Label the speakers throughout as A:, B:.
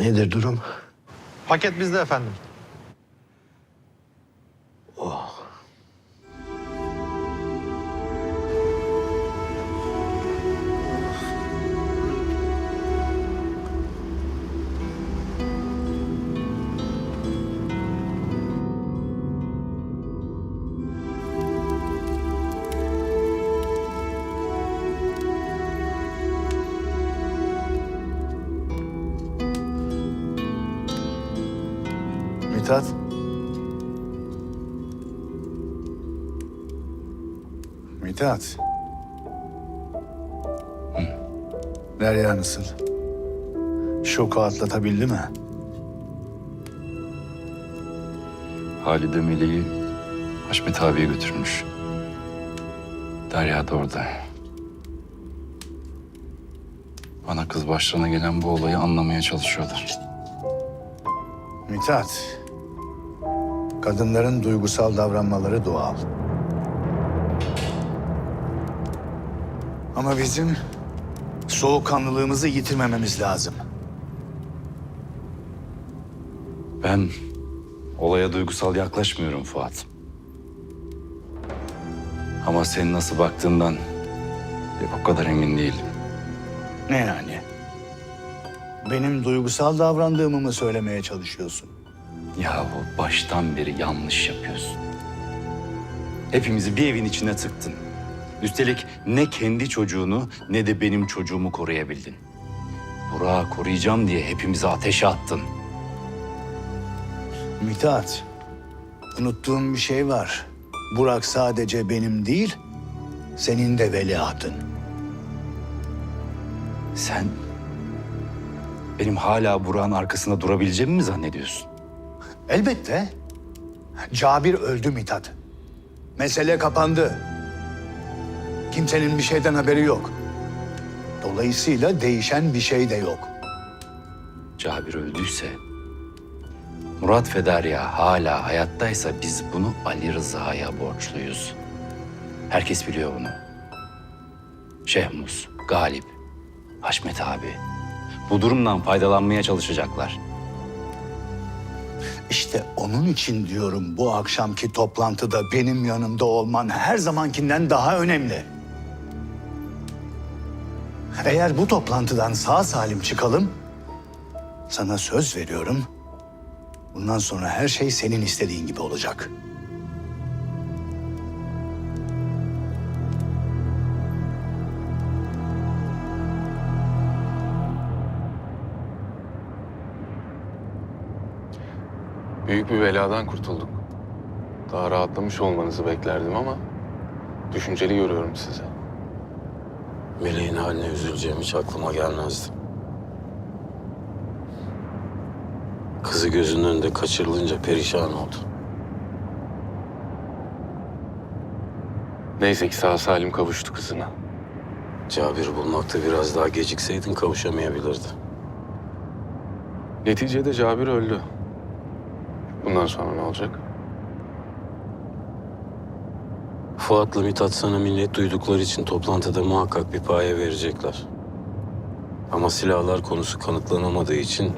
A: Nedir durum?
B: Paket bizde efendim.
C: Mithat. Mithat. Derya nasıl? Şoku atlatabildi mi?
D: Halide Meleği Haşmet abiye götürmüş. Derya da orada. Bana kız başlarına gelen bu olayı anlamaya çalışıyorlar.
C: Mithat. Kadınların duygusal davranmaları doğal. Ama bizim soğukkanlılığımızı yitirmememiz lazım.
D: Ben olaya duygusal yaklaşmıyorum Fuat. Ama senin nasıl baktığından o kadar emin değilim.
C: Ne yani? Benim duygusal davrandığımı mı söylemeye çalışıyorsun?
D: Ya bu baştan beri yanlış yapıyorsun. Hepimizi bir evin içine tıktın. Üstelik ne kendi çocuğunu ne de benim çocuğumu koruyabildin. Burak'ı koruyacağım diye hepimizi ateşe attın.
C: Mithat, unuttuğum bir şey var. Burak sadece benim değil, senin de veliahtın.
D: Sen benim hala Burak'ın arkasında durabileceğimi mi zannediyorsun?
C: Elbette. Cabir öldü Mithat. Mesele kapandı. Kimsenin bir şeyden haberi yok. Dolayısıyla değişen bir şey de yok.
D: Cabir öldüyse, Murat Federya hala hayattaysa biz bunu Ali Rıza'ya borçluyuz. Herkes biliyor bunu. Şehmus, Galip, Haşmet abi. Bu durumdan faydalanmaya çalışacaklar.
C: İşte onun için diyorum bu akşamki toplantıda benim yanımda olman her zamankinden daha önemli. Eğer bu toplantıdan sağ salim çıkalım, sana söz veriyorum. Bundan sonra her şey senin istediğin gibi olacak.
E: Büyük bir beladan kurtulduk. Daha rahatlamış olmanızı beklerdim ama düşünceli görüyorum sizi.
F: Meleğin haline üzüleceğim hiç aklıma gelmezdi. Kızı gözünün önünde kaçırılınca perişan oldu.
E: Neyse ki sağ salim kavuştu kızına.
F: Cabir'i bulmakta biraz daha gecikseydin kavuşamayabilirdi.
E: Neticede Cabir öldü. Bundan sonra ne olacak?
F: Fuat'la Mithat sana minnet duydukları için toplantıda muhakkak bir paye verecekler. Ama silahlar konusu kanıtlanamadığı için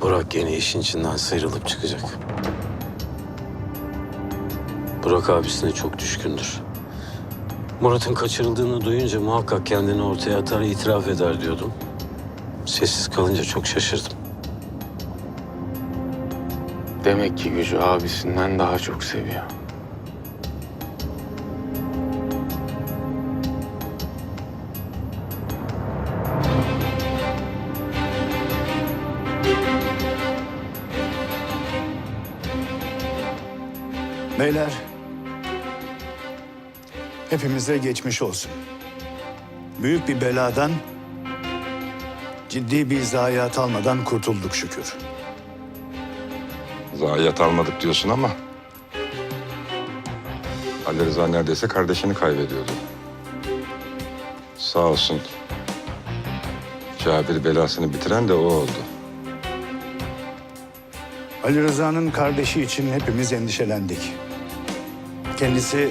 F: Burak gene işin içinden sıyrılıp çıkacak. Burak abisine çok düşkündür. Murat'ın kaçırıldığını duyunca muhakkak kendini ortaya atar itiraf eder diyordum. Sessiz kalınca çok şaşırdım.
E: Demek ki gücü abisinden daha çok seviyor.
C: Beyler, hepimize geçmiş olsun. Büyük bir beladan ciddi bir zayiat almadan kurtulduk şükür.
G: Zayiat almadık diyorsun ama... Ali Rıza neredeyse kardeşini kaybediyordu. Sağ olsun. Cabir belasını bitiren de o oldu.
C: Ali Rıza'nın kardeşi için hepimiz endişelendik. Kendisi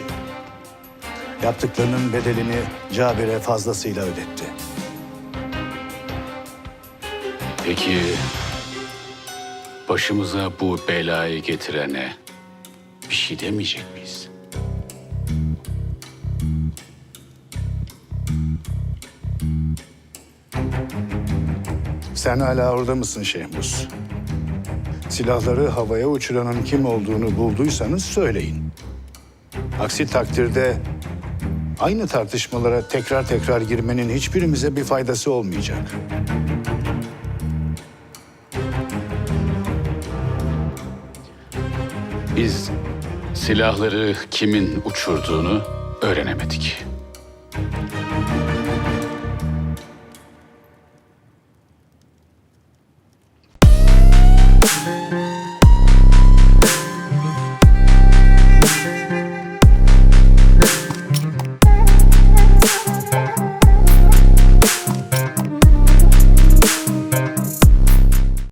C: yaptıklarının bedelini Cabir'e fazlasıyla ödetti.
A: Peki başımıza bu belayı getirene bir şey demeyecek miyiz?
C: Sen hala orada mısın Şehmus? Silahları havaya uçuranın kim olduğunu bulduysanız söyleyin. Aksi takdirde aynı tartışmalara tekrar tekrar girmenin hiçbirimize bir faydası olmayacak.
A: Biz silahları kimin uçurduğunu öğrenemedik.